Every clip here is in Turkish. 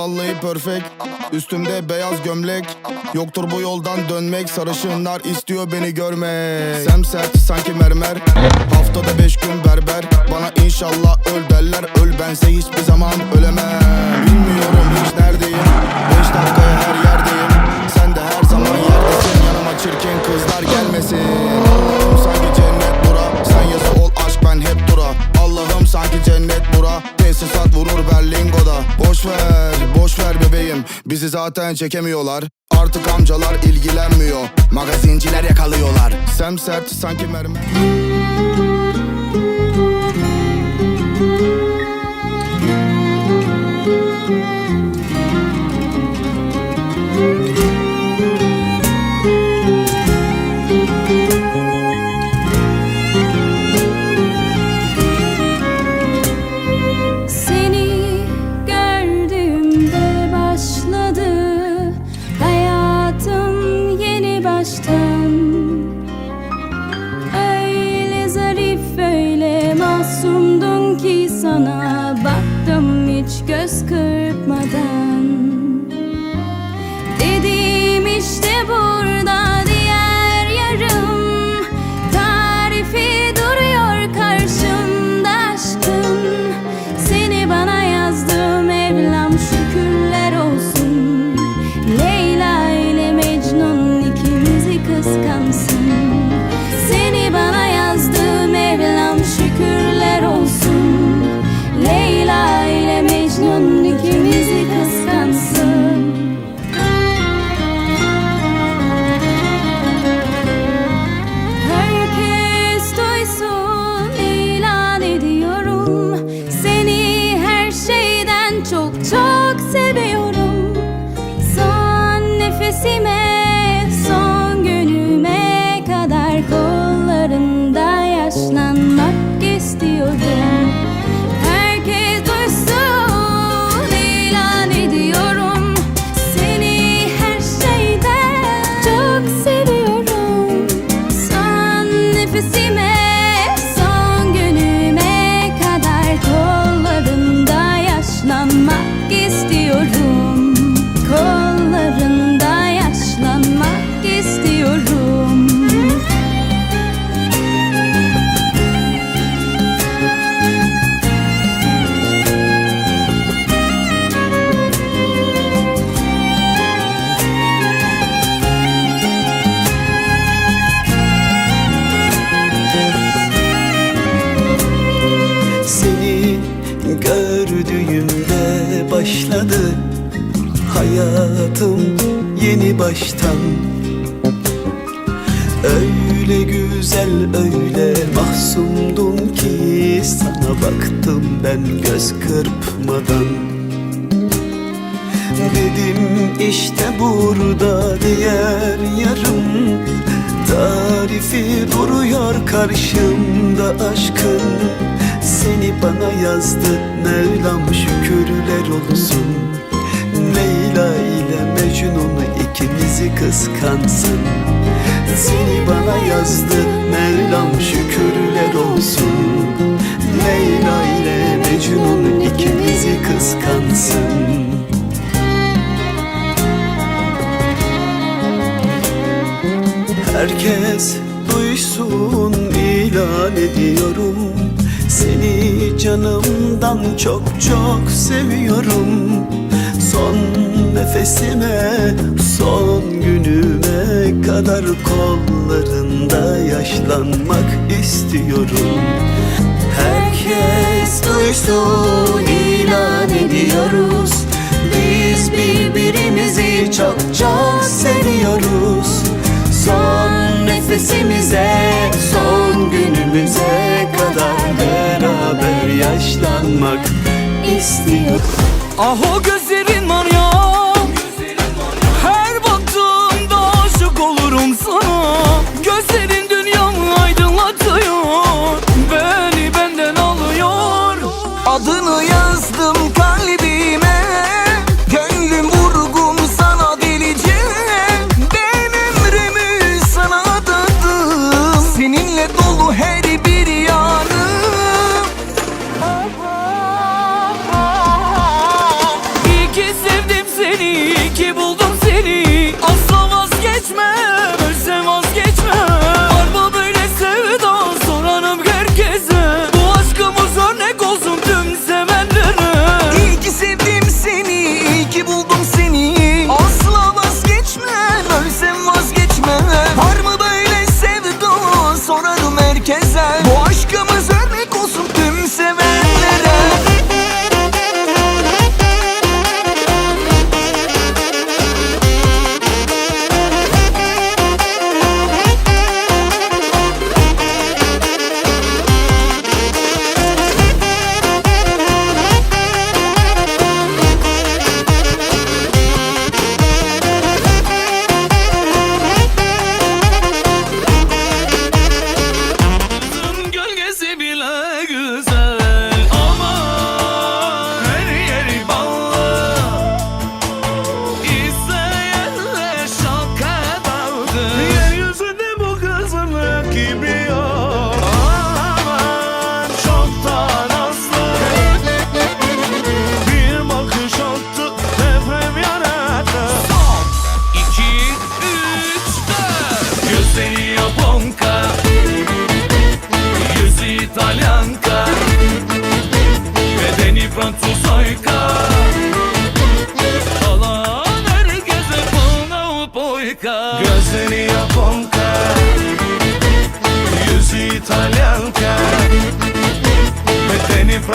Vallahi perfect. Üstümde beyaz gömlek. Yoktur bu yoldan dönmek. Sarışınlar istiyor beni görmek. Semsert sanki mermer. Haftada beş gün berber. Bana inşallah öl derler. Öl bense hiçbir zaman ölemem. Bilmiyorum hiç neredeyim. Beş dakikaya her yerdeyim zaten çekemiyorlar. Artık amcalar ilgilenmiyor. Magazinciler yakalıyorlar. Semsert sanki mermer Son nefesime hayatım yeni baştan. Öyle güzel öyle mahsumdum ki sana baktım ben göz kırpmadan. Dedim işte burada diğer yarım. Tarifi duruyor karşımda aşkın. Seni bana yazdı Mevlam şükürler olsun ile Mecnun'u ikimizi kıskansın. Seni bana yazdı Mevlam şükürler olsun. Leyla ile Mecnun ikimizi kıskansın. Herkes duysun ilan ediyorum. Seni canımdan çok çok seviyorum Son nefesime son günüme kadar kollarında yaşlanmak istiyorum. Herkes duysun ilan ediyoruz. Biz birbirimizi çok çok seviyoruz. Son nefesimize, son günümüze kadar beraber yaşlanmak istiyoruz Ah o gözlerin var ya. Her baktığımda aşık olurum sana. Gözlerin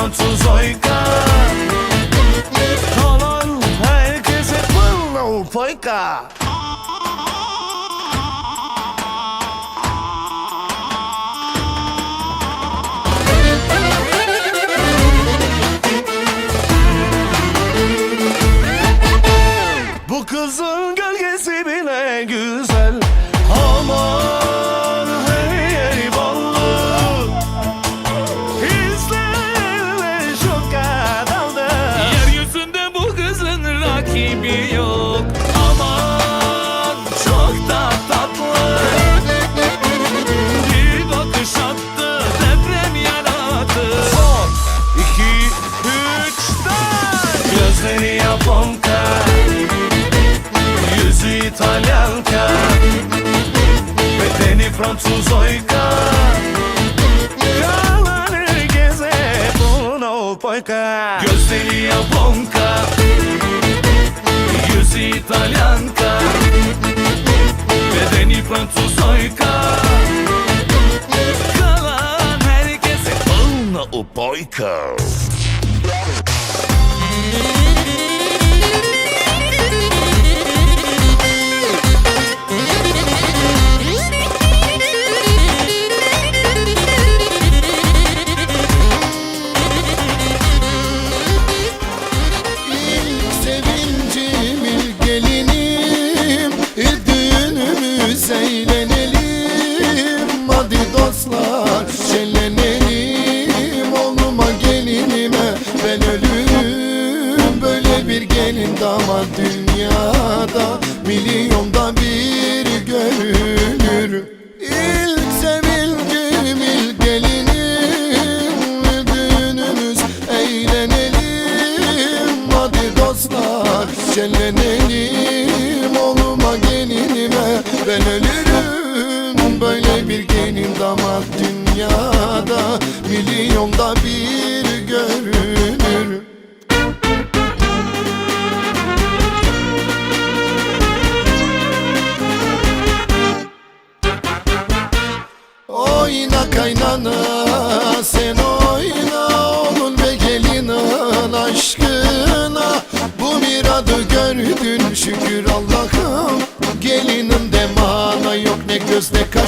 Fransız oyka. Kalan herkese pıllı poyka Yüzü İtalyanka Bedeni Fransız oyka. Kalan herkese bunu poyka Gözleri Japonka Yüzü İtalyanka. Bedeni Fransız oyka. Kalan herkese bunu poyka Bir gelin damat dünyada Milyonda bir görülür İlk sevincim ilk gelinim Düğünümüz eğlenelim Hadi dostlar. Şenlenelim Oğluma gelinime. Ben ölürüm Böyle bir gelin damat dünyada. Milyonda bir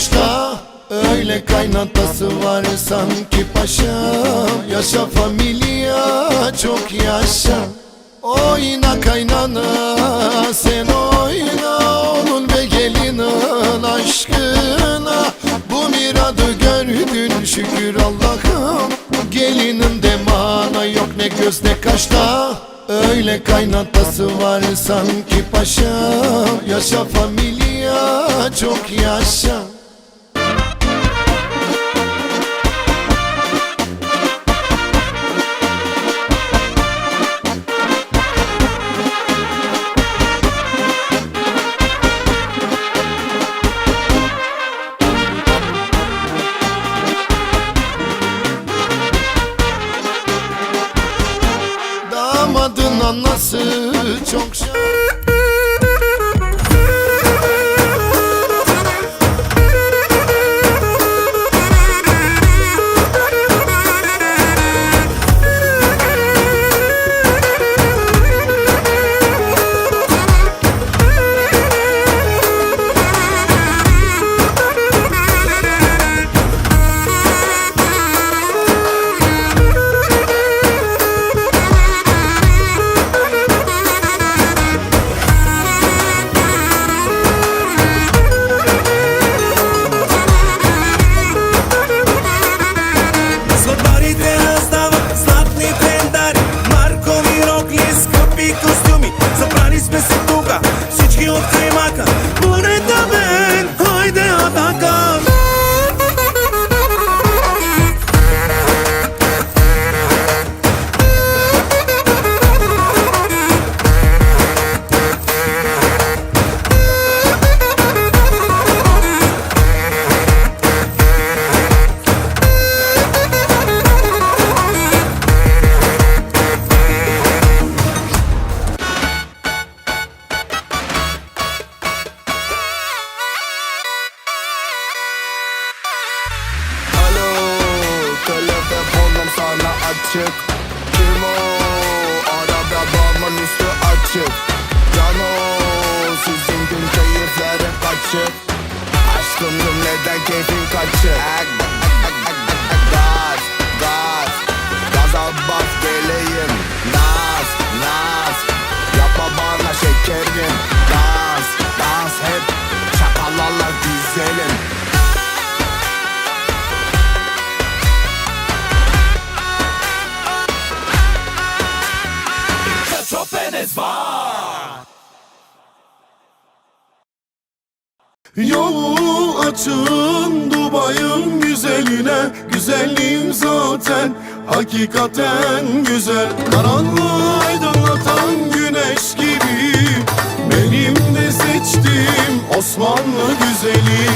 kaşta Öyle kaynatası var sanki paşa. Yaşa familya çok yaşa. Oyna kaynana sen oyna Oğlun ve gelinin aşkına. Bu miradı gördün şükür Allah'ım Gelinim de mana yok ne göz ne kaşta Öyle kaynatası var sanki paşa. Yaşa familya çok yaşa anası çok açık Aşkımdım neden keyfin kaçık Gaz, gaz. Gaza bas geleyim Naz, naz Yapma bana şekerim. Yolu açın Dubai'ın güzeline. Güzelliğim zaten hakikaten güzel. Karanlığı aydınlatan güneş gibi Benim de seçtiğim Osmanlı güzeli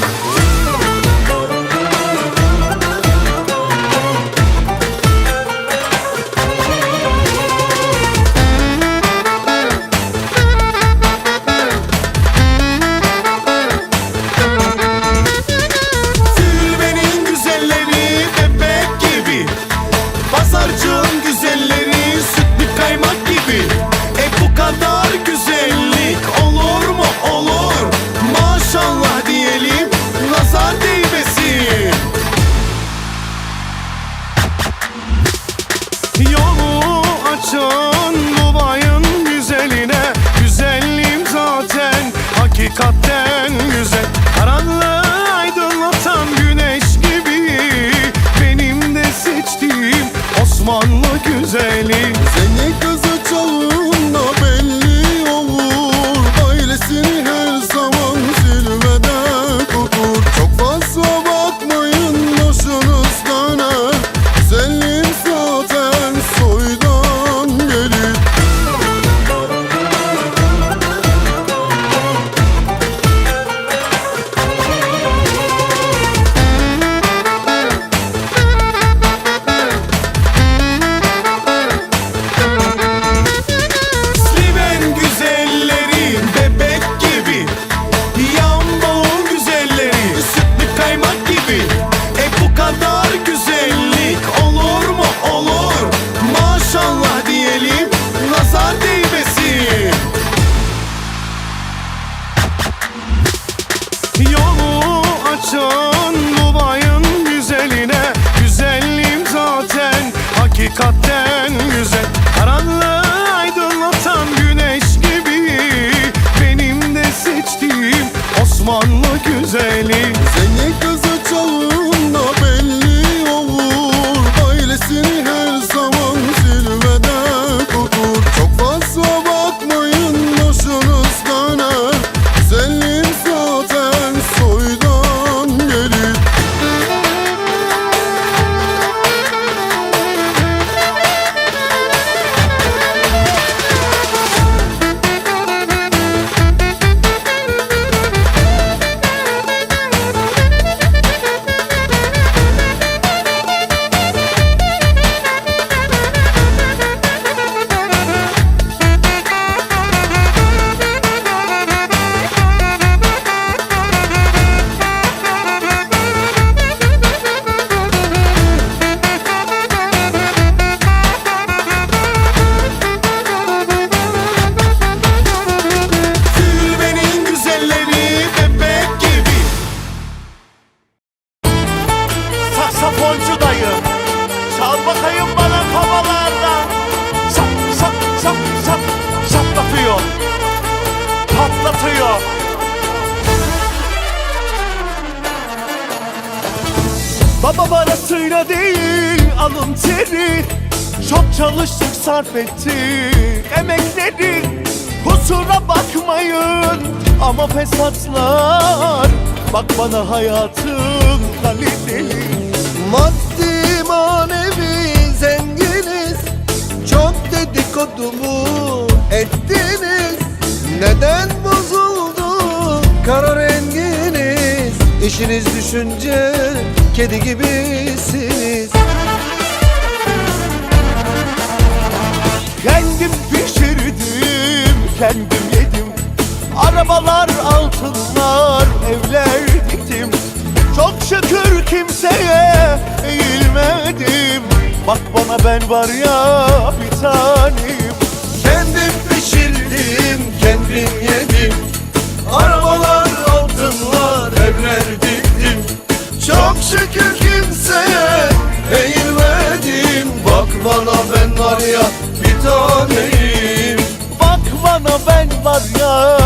Seçtiğim Osmanlı güzeli. Seni kızı çağında alın teri Çok çalıştık sarf ettik. Emekleri Kusura bakmayın ama fesatlar Bak bana hayatın kaliteli. Maddi manevi zenginiz Çok dedikodumu ettiniz. Neden bozuldu kara renginiz? İşiniz düşünce kedi gibisiniz kendim yedim. Arabalar altınlar evler diktim. Çok şükür kimseye eğilmedim. Bak bana ben var ya bir tanem. Kendim pişirdim kendim yedim. Arabalar altınlar evler diktim. Çok şükür olmaz ya